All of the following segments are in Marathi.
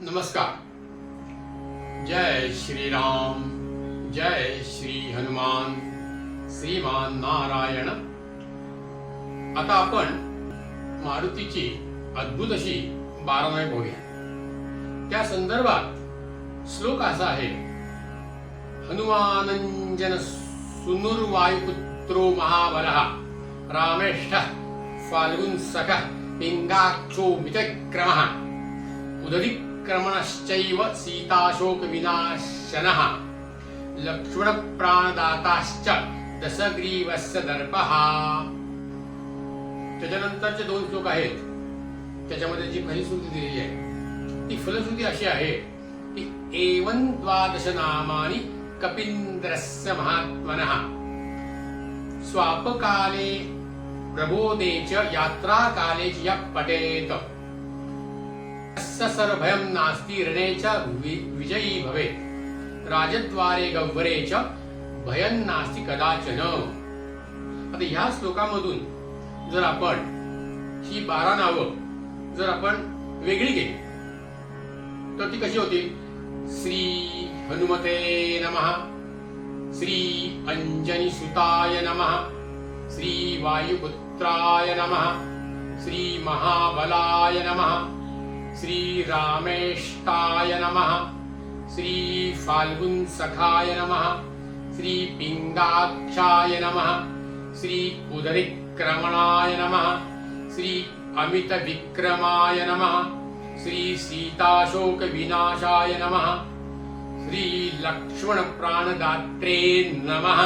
नमस्कार। जय श्री राम जय श्री हनुमान श्रीमान नारायण। आता आपण मारुतीची अद्भुत अशी बारामाही पाहूया त्या संदर्भात श्लोक असा आहे हनुमानंजन सुनुर्वायुपुत्रो महाबलः रामेष्ठ फाल्गुन सख पिंगाक्षो मितक्रमः उदधिक्रमणश्चैव सीताशोक विनाशनः लक्ष्मण प्राणदाताश्च दशग्रीवस्य दर्पः। त्याच्यानंतरचे दोन श्लोक आहेत. त्याच्यामध्ये जी फलश्रुती दिलेली आहे ती फलश्रुती अशी आहे की एवं द्वादश नामानी कपिंद्रस्य महात्मनः। स्वापकाले प्रबोधे च यात्राकाले च पटेत पठेत तस्य नास्ति रणे च वि- विजयी भवेत्। राजद्वारे गह्वरे च भयं नास्ति कदाचन। आता ह्या श्लोकामधून जर आपण ही बारा नावं जर आपण वेगळी केली तर ती कशी होती श्री हनुमते नमः श्री अंजनी सुताय नमः श्री वायुपुत्राय नमः श्री महाबलाय नमः श्रीरामेष्टाय नमः। श्रीफाल्गुन्सखाय नमः। श्रीपिङ्गाक्षाय नमः। श्रीकुदरिक्रमणाय नमः। श्री अमितविक्रमाय नमः। श्रीसीताशोकविनाशाय नमः। श्रीलक्ष्मणप्राणदात्रे नमः।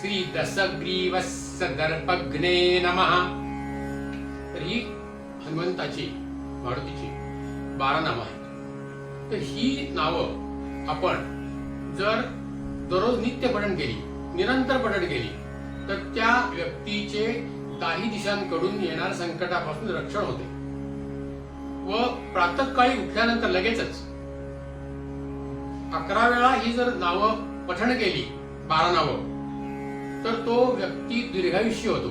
श्रीदशग्रीवस्य दर्पघ्ने नमः। तर्हि ही हनुमंताची मारुतीची बारा नावं आहेत तर ही नावं आपण जर दररोज नित्य पठण केली निरंतर पठण केली तर त्या व्यक्तीचे काही दिशांकडून येणार संकटापासून रक्षण होते. व प्रातःकाळी उठल्यानंतर लगेचच अकरा वेळा ही जर नावं पठण केली बारा नावं तर तो व्यक्ती दीर्घायुष्य होतो.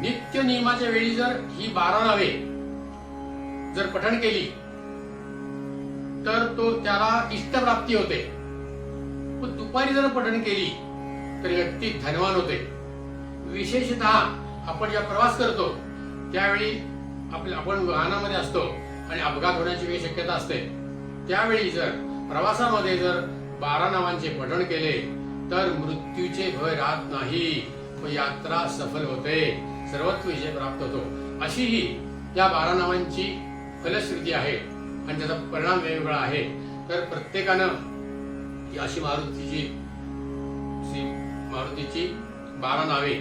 नित्य नियमाच्या वेळी जर ही बारा नावे जर पठण केली तर तो त्याला इष्टप्राप्ती होते. पण दुपारी जर पठण केली तर व्यक्ती धनवान होते. विशेषतः आपण जेव्हा प्रवास करतो त्यावेळी आपल्या आपण वाहनामध्ये असतो आणि अपघात होण्याची वेळ शक्यता असते. त्यावेळी जर प्रवासामध्ये जर बारा नावांचे पठण केले तर मृत्यूचे भय राहत नाही. व यात्रा सफल होते. सर्वत्व विजय प्राप्त होतो. अशी ही या बारा नावांची फलश्रुती आहे आणि त्याचा परिणाम वेगवेगळा आहे. तर प्रत्येकानं अशी मारुतीची मारुतीची बारा नावे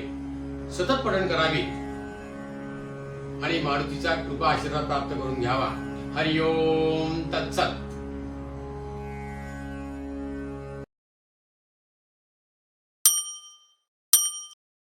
सतत पठण करावी आणि मारुतीचा कृपा आशीर्वाद प्राप्त करून घ्यावा. हरिओम तत्सत.